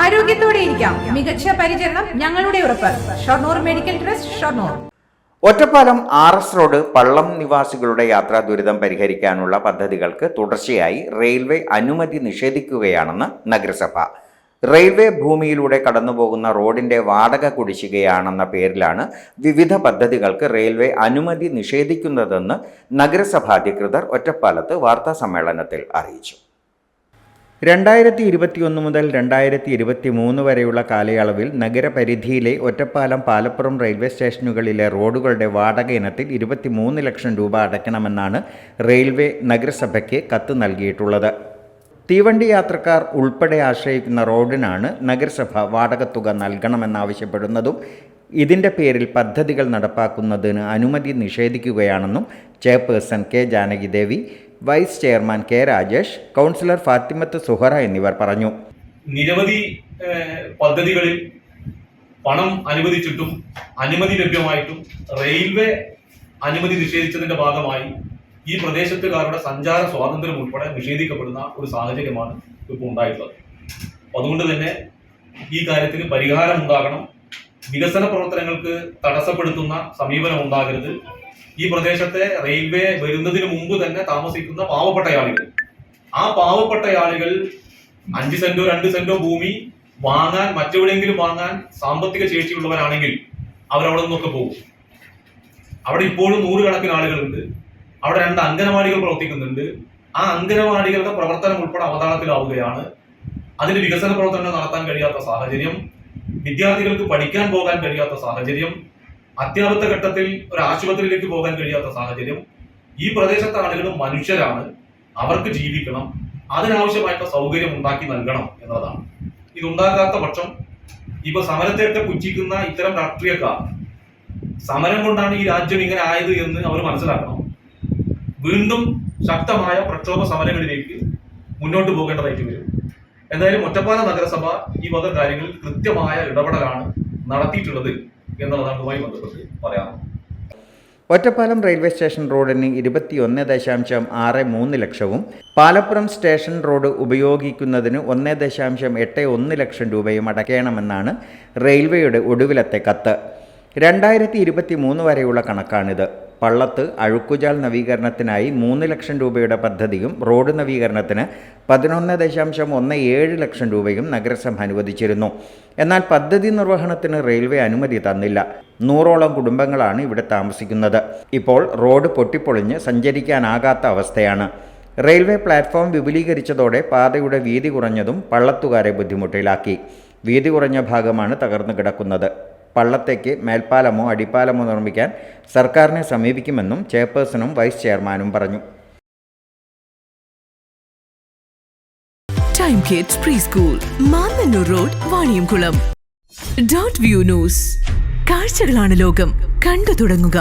ആരോഗ്യത്തോടെ ഇരിക്കാം. മികച്ച പരിചരണം ഞങ്ങളുടെ ഉറപ്പ്. Shoranur medical trust Shoranur. Ottapalam R S road Pallam നിവാസികളുടെ യാത്രാ ദുരിതം പരിഹരിക്കാനുള്ള പദ്ധതികൾക്ക് തുടർച്ചയായി റെയിൽവേ അനുമതി നിഷേധിക്കുകയാണെന്ന് നഗരസഭ. റെയിൽവേ ഭൂമിയിലൂടെ കടന്നുപോകുന്ന റോഡിന്റെ വാടക കുടിശ്ശികയാണെന്ന പേരിലാണ് വിവിധ പദ്ധതികൾക്ക് റെയിൽവേ അനുമതി നിഷേധിക്കുന്നതെന്ന് നഗരസഭാ അധികൃതർ ഒറ്റപ്പാലത്ത് വാർത്താ സമ്മേളനത്തിൽ അറിയിച്ചു. രണ്ടായിരത്തി ഇരുപത്തിയൊന്ന് മുതൽ രണ്ടായിരത്തി ഇരുപത്തി മൂന്ന് വരെയുള്ള കാലയളവിൽ നഗരപരിധിയിലെ ഒറ്റപ്പാലം പാലപ്പുറം റെയിൽവേ സ്റ്റേഷനുകളിലെ റോഡുകളുടെ വാടക ഇനത്തിൽ ഇരുപത്തിമൂന്ന് ലക്ഷം രൂപ അടയ്ക്കണമെന്നാണ് റെയിൽവേ നഗരസഭയ്ക്ക് കത്ത് നൽകിയിട്ടുള്ളത്. തീവണ്ടി യാത്രക്കാർ ഉൾപ്പെടെ ആശ്രയിക്കുന്ന റോഡിനാണ് നഗരസഭ വാടകത്തുക നൽകണമെന്നാവശ്യപ്പെടുന്നതും ഇതിന്റെ പേരിൽ പദ്ധതികൾ നടപ്പാക്കുന്നതിന് അനുമതി നിഷേധിക്കുകയാണെന്നും chairperson K Janaki Devi vice chairman K Rajesh councillor Fathimath Suhara എന്നിവർ പറഞ്ഞു. നിരവധി പദ്ധതികളിൽ പണം അനുവദിച്ചിട്ടും അനുമതി ലഭ്യമായിട്ടും റെയിൽവേ അനുമതി നിഷേധിച്ചതിന്റെ ഭാഗമായി ഈ പ്രദേശത്തുകാരുടെ സഞ്ചാര സ്വാതന്ത്ര്യം ഉൾപ്പെടെ നിഷേധിക്കപ്പെടുന്ന ഒരു സാഹചര്യമാണ് ഇപ്പോൾ ഉണ്ടായിട്ടുള്ളത്. അതുകൊണ്ട് തന്നെ ഈ കാര്യത്തിന് പരിഹാരം ഉണ്ടാകണം. വികസന പ്രവർത്തനങ്ങൾക്ക് തടസ്സപ്പെടുത്തുന്ന സമീപനം ഉണ്ടാകരുത്. ഈ പ്രദേശത്തെ റെയിൽവേ വരുന്നതിന് മുമ്പ് തന്നെ താമസിക്കുന്ന പാവപ്പെട്ട ആളുകൾ. ആ പാവപ്പെട്ട ആളുകൾ അഞ്ച് സെന്റോ രണ്ട് സെന്റോ ഭൂമി വാങ്ങാൻ മറ്റെവിടെയെങ്കിലും വാങ്ങാൻ സാമ്പത്തിക ശേഷിയുള്ളവരാണെങ്കിൽ അവരവിടെ നിന്നൊക്കെ പോകും. അവിടെ ഇപ്പോഴും നൂറുകണക്കിന് ആളുകളുണ്ട്. അവിടെ രണ്ട് അംഗനവാടികൾ പ്രവർത്തിക്കുന്നുണ്ട്. ആ അംഗനവാടികളുടെ പ്രവർത്തനം ഉൾപ്പെടെ അവതാളത്തിലാവുകയാണ്. അതിന് വികസന പ്രവർത്തനങ്ങൾ നടത്താൻ കഴിയാത്ത സാഹചര്യം വിദ്യാർത്ഥികൾക്ക് പഠിക്കാൻ പോകാൻ കഴിയാത്ത സാഹചര്യം അത്യാവത്ത ഘട്ടത്തിൽ ഒരു ആശുപത്രിയിലേക്ക് പോകാൻ കഴിയാത്ത സാഹചര്യം. ഈ പ്രദേശത്തെ ആളുകൾ മനുഷ്യരാണ്. അവർക്ക് ജീവിക്കണം. അതിനാവശ്യമായിട്ടുള്ള സൗകര്യം ഉണ്ടാക്കി നൽകണം എന്നതാണ്. ഇതുണ്ടാകാത്ത പക്ഷം ഇപ്പൊ സമരത്തെയൊക്കെ പുച്ഛിക്കുന്ന ഇത്തരം രാഷ്ട്രീയക്കാർ സമരം കൊണ്ടാണ് ഈ രാജ്യം ഇങ്ങനെ ആയത് എന്ന് അവർ മനസ്സിലാക്കണം. വീണ്ടും ശക്തമായ പ്രക്ഷോഭ സമരങ്ങളിലേക്ക് മുന്നോട്ട് പോകേണ്ടതായിട്ട് വരും. എന്തായാലും ഒറ്റപ്പാല നഗരസഭ ഈ വക കാര്യങ്ങളിൽ കൃത്യമായ ഇടപെടലാണ് നടത്തിയിട്ടുള്ളത്. എന്നുള്ളതാണ് ബന്ധപ്പെട്ട് പറയാനുള്ളത്. ഒറ്റപ്പാലം റെയിൽവേ സ്റ്റേഷൻ റോഡിന് ഇരുപത്തിയൊന്ന് ദശാംശം ആറ് മൂന്ന് ലക്ഷവും പാലപ്പുറം സ്റ്റേഷൻ റോഡ് ഉപയോഗിക്കുന്നതിന് ഒന്ന് ദശാംശം എട്ട് ഒന്ന് ലക്ഷം രൂപയും അടയ്ക്കണമെന്നാണ് റെയിൽവേയുടെ ഒടുവിലത്തെ കത്ത്. രണ്ടായിരത്തി ഇരുപത്തി മൂന്ന് വരെയുള്ള കണക്കാണിത്. പള്ളത്ത് അഴുക്കുചാൽ നവീകരണത്തിനായി മൂന്ന് ലക്ഷം രൂപയുടെ പദ്ധതിയും റോഡ് നവീകരണത്തിന് പതിനൊന്ന് ദശാംശം ഒന്ന് ഏഴ് ലക്ഷം രൂപയും നഗരസഭ അനുവദിച്ചിരുന്നു. എന്നാൽ പദ്ധതി നിർവഹണത്തിന് റെയിൽവേ അനുമതി തന്നില്ല. നൂറോളം കുടുംബങ്ങളാണ് ഇവിടെ താമസിക്കുന്നത്. ഇപ്പോൾ റോഡ് പൊട്ടിപ്പൊളിഞ്ഞ് സഞ്ചരിക്കാനാകാത്ത അവസ്ഥയാണ്. റെയിൽവേ പ്ലാറ്റ്ഫോം വിപുലീകരിച്ചതോടെ പാതയുടെ വീതി കുറഞ്ഞതും പള്ളത്തുകാരെ ബുദ്ധിമുട്ടിലാക്കി. വീതി കുറഞ്ഞ ഭാഗമാണ് തകർന്നു കിടക്കുന്നത്. പള്ളത്തേക്ക് മേൽപ്പാലമോ അടിപ്പാലമോ നിർമ്മിക്കാൻ സർക്കാരിനെ സമീപിക്കുമെന്നും ചെയർപേഴ്സണും വൈസ് ചെയർമാനും പറഞ്ഞു. Time kids preschool road view news കാഴ്ചകളാണ് ലോകം. കണ്ടു തുടങ്ങുക.